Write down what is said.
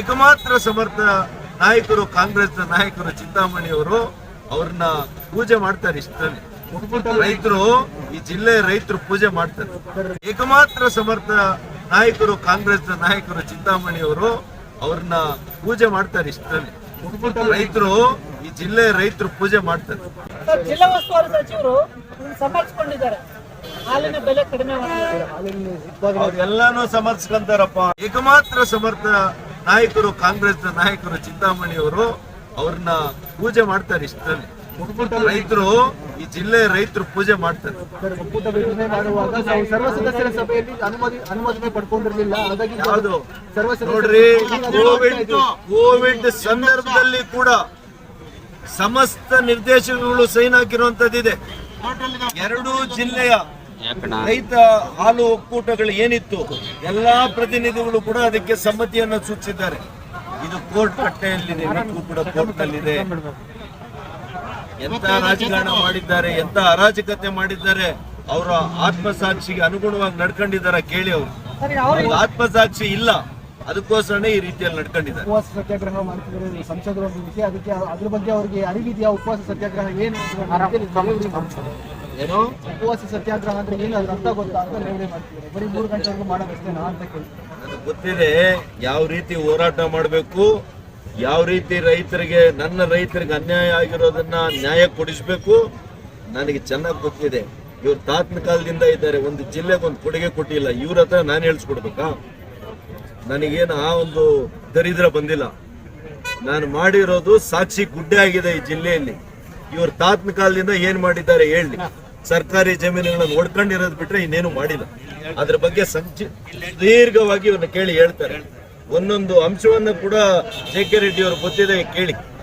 ಏಕಮಾತ್ರ ಸಮರ್ಥ ನಾಯಕರು ಕಾಂಗ್ರೆಸ್ನ ನಾಯಕರು ಚಿಂತಾಮಣಿ ಅವರು ಅವ್ರನ್ನ ಪೂಜೆ ಮಾಡ್ತಾರೆ ಇಷ್ಟರಲ್ಲಿ. ರೈತರು ಈ ಜಿಲ್ಲೆ ರೈತರು ಪೂಜೆ ಮಾಡ್ತಾರೆ. ಏಕಮಾತ್ರ ಸಮರ್ಥ ನಾಯಕರು ಕಾಂಗ್ರೆಸ್ನ ನಾಯಕರು ಚಿಂತಾಮಣಿ ಅವರು ಅವ್ರನ್ನ ಪೂಜೆ ಮಾಡ್ತಾರೆ ಇಷ್ಟರಲ್ಲಿ. ರೈತರು ಈ ಜಿಲ್ಲೆ ರೈತರು ಪೂಜೆ ಮಾಡ್ತಾರೆ. ಜಿಲ್ಲಾ ಉಸ್ತುವಾರಿ ಸಚಿವರು ಸಮರ್ಥಿಸಿಕೊಂಡಿದ್ದಾರೆ. ಹಾಲಿನ ಬೆಲೆ ಕಡಿಮೆ ಅವ್ರೆಲ್ಲಾನು ಸಮರ್ಥಿಸ್ಕೊಂತಾರಪ್ಪ. ಏಕಮಾತ್ರ ಸಮರ್ಥ ನಾಯಕರು ಕಾಂಗ್ರೆಸ್ ನಾಯಕರು ಚಿಂತಾಮಣಿ ಅವರು ಅವ್ರನ್ನ ಪೂಜೆ ಮಾಡ್ತಾರೆ ಇಷ್ಟರಲ್ಲಿ. ರೈತರು, ಈ ಜಿಲ್ಲೆ ರೈತರು ಪೂಜೆ ಮಾಡ್ತಾರೆ. ನೋಡ್ರಿ ಕೋವಿಡ್ ಕೋವಿಡ್ ಸಂದರ್ಭದಲ್ಲಿ ಕೂಡ ಸಮಸ್ತ ನಿರ್ದೇಶನಗಳು ಸೈನ್ ಹಾಕಿರುವಂತದ್ದಿದೆ. ಎರಡೂ ಜಿಲ್ಲೆಯ ರೈತ ಹಾಲು ಒಕ್ಕೂಟಗಳು ಏನಿತ್ತು ಎಲ್ಲಾ ಪ್ರತಿನಿಧಿಗಳು ಕೂಡ ಅದಕ್ಕೆ ಸಮ್ಮತಿಯನ್ನು ಸೂಚಿಸಿದ್ದಾರೆ. ಇದು ಕೋರ್ಟ್ ಕಟ್ಟೆಯಲ್ಲಿದೆ ನಿಮಗೂ ಕೂಡ ಕೋರ್ಟ್ ನಲ್ಲಿದೆ ಎಂತ ರಾಜಕಾರಣ ಮಾಡಿದ್ದಾರೆ ಎಂತ ಅರಾಜಕತೆ ಮಾಡಿದ್ದಾರೆ ಅವರ ಆತ್ಮಸಾಕ್ಷಿಗೆ ಅನುಗುಣವಾಗಿ ನಡ್ಕೊಂಡಿದ್ದಾರೆ ಕೇಳಿ ಅವರು. ಆತ್ಮಸಾಕ್ಷಿ ಇಲ್ಲ ಅದಕ್ಕೋಸ್ಕರನೇ ಈ ರೀತಿಯಲ್ಲಿ ನಡ್ಕೊಂಡಿದ್ದಾರೆ. ಉಪವಾಸ ಸತ್ಯಾಗ್ರಹ ಮಾಡ್ತಿದ್ದಾರೆ ಸಂಸದರು ಒಂದು ವಿಷಯ. ಅದಕ್ಕೆ ಅದ್ರ ಬಗ್ಗೆ ಅವರಿಗೆ ಅರಿವಿದೆಯಾ ಉಪವಾಸ ಸತ್ಯಾಗ್ರಹ? ಏನು? ಏನೋ ಉಪವಾಸ ಸತ್ಯಾಗ್ರಹ ಅಂದ್ರೆ ಏನು ಅದ್ರ ಅರ್ಥ ಗೊತ್ತಾ ಅಂತ ಬರೀ ಮೂರು ಅಂತ ಕೇಳ್ತೀನಿ. ಗೊತ್ತಿದೆ ಯಾವ ರೀತಿ ಹೋರಾಟ ಮಾಡಬೇಕು, ಯಾವ ರೀತಿ ರೈತರಿಗೆ, ನನ್ನ ರೈತರಿಗೆ ಅನ್ಯಾಯ ಆಗಿರೋದನ್ನ ನ್ಯಾಯ ಕೊಡಿಸ್ಬೇಕು, ನನಗೆ ಚೆನ್ನಾಗಿ ಗೊತ್ತಿದೆ. ಇವ್ರು ತಾತನ ಕಾಲದಿಂದ ಇದ್ದಾರೆ, ಒಂದು ಜಿಲ್ಲೆಗೆ ಒಂದು ಕೊಡುಗೆ ಕೊಟ್ಟಿಲ್ಲ, ಇವ್ರ ಹತ್ರ ನಾನು ಹೇಳಿಸ್ಕೊಡ್ಬೇಕಾ? ನನಗೇನು ಆ ಒಂದು ದರಿದ್ರ ಬಂದಿಲ್ಲ. ನಾನು ಮಾಡಿರೋದು ಸಾಕ್ಷಿ ಗುಡ್ಡೆ ಆಗಿದೆ ಈ ಜಿಲ್ಲೆಯಲ್ಲಿ. ಇವ್ರ ತಾತನ ಕಾಲದಿಂದ ಏನ್ ಮಾಡಿದ್ದಾರೆ ಹೇಳಿ. ಸರ್ಕಾರಿ ಜಮೀನುಗಳನ್ನು ಒಡ್ಕೊಂಡಿರೋದು ಬಿಟ್ರೆ ಇನ್ನೇನು ಮಾಡಿಲ್ಲ. ಅದ್ರ ಬಗ್ಗೆ ಸಂಚಿ ದೀರ್ಘವಾಗಿ ಇವನ್ನ ಕೇಳಿ ಹೇಳ್ತಾರೆ. ಒಂದೊಂದು ಅಂಶವನ್ನ ಕೂಡ ಜೆ ಕೆ ರೆಡ್ಡಿ ಅವರು ಗೊತ್ತಿದೆ, ಕೇಳಿ.